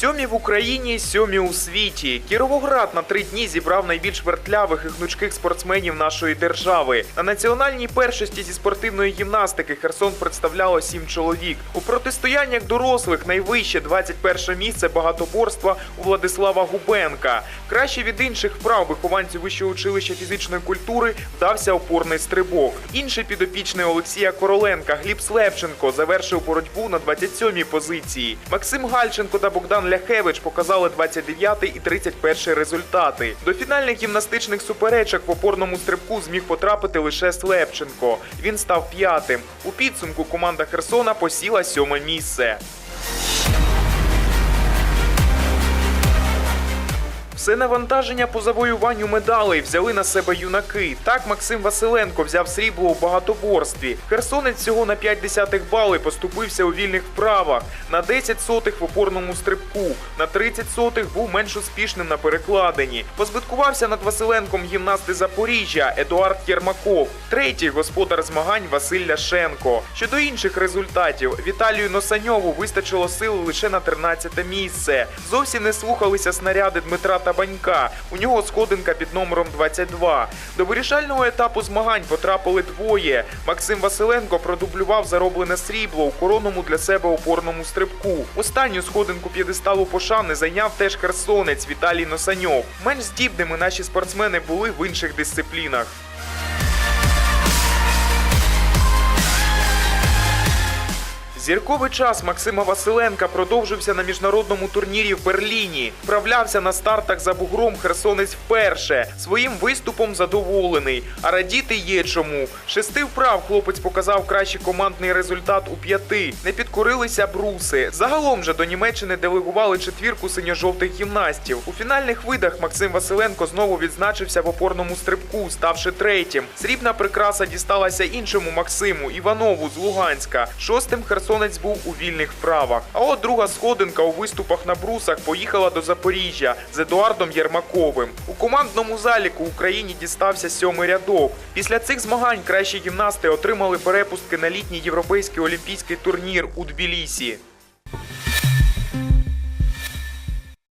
Сьомі в Україні, сьомі у світі. Кіровоград на три дні зібрав найбільш вертлявих і гнучких спортсменів нашої держави. На національній першості зі спортивної гімнастики Херсон представляло сім чоловік. У протистояннях дорослих найвище 21 місце багатоборства у Владислава Губенка. Краще від інших вправ вихованцю вищого училища фізичної культури вдався опорний стрибок. Інший підопічний Олексія Короленка Гліб Слевченко завершив боротьбу на 27-й позиції. Максим Гальченко та Богдан Ляхевич показали 29 і 31 результати. До фінальних гімнастичних суперечок в опорному стрибку зміг потрапити лише Слепченко. Він став п'ятим. У підсумку команда Херсона посіла сьоме місце. Все навантаження по завоюванню медалей взяли на себе юнаки. Так Максим Василенко взяв срібло у багатоборстві. Херсонець всього на 5 десятих бали поступився у вільних вправах, на 10 сотих в опорному стрибку, на 30 сотих був менш успішним на перекладині. Позбиткувався над Василенком гімнасти Запоріжжя Едуард Єрмаков. Третій господар змагань Василь Ляшенко. Щодо інших результатів, Віталію Носаньову вистачило сил лише на 13 місце. Зовсім не слухалися снаряди Дмитра Табанька. У нього сходинка під номером 22. До вирішального етапу змагань потрапили двоє. Максим Василенко продублював зароблене срібло у коронному для себе опорному стрибку. Останню сходинку п'єдесталу пошани зайняв теж херсонець Віталій Носаньов. Менш здібними наші спортсмени були в інших дисциплінах. Зірковий час Максима Василенка продовжився на міжнародному турнірі в Берліні. Вправлявся на стартах за бугром Херсонець вперше. Своїм виступом задоволений. А радіти є чому. Шести вправ хлопець показав кращий командний результат у п'яти. Не підкорилися бруси. Загалом же до Німеччини делегували четвірку синьо-жовтих гімнастів. У фінальних видах Максим Василенко знову відзначився в опорному стрибку, ставши третім. Срібна прикраса дісталася іншому Максиму Іванову з Луганська. Шостим херсонець був у вільних вправах. А от друга сходинка у виступах на брусах поїхала до Запоріжжя з Едуардом Єрмаковим. У командному заліку Україні дістався сьомий рядок. Після цих змагань кращі гімнасти отримали перепустки на літній європейський олімпійський турнір у Тбілісі.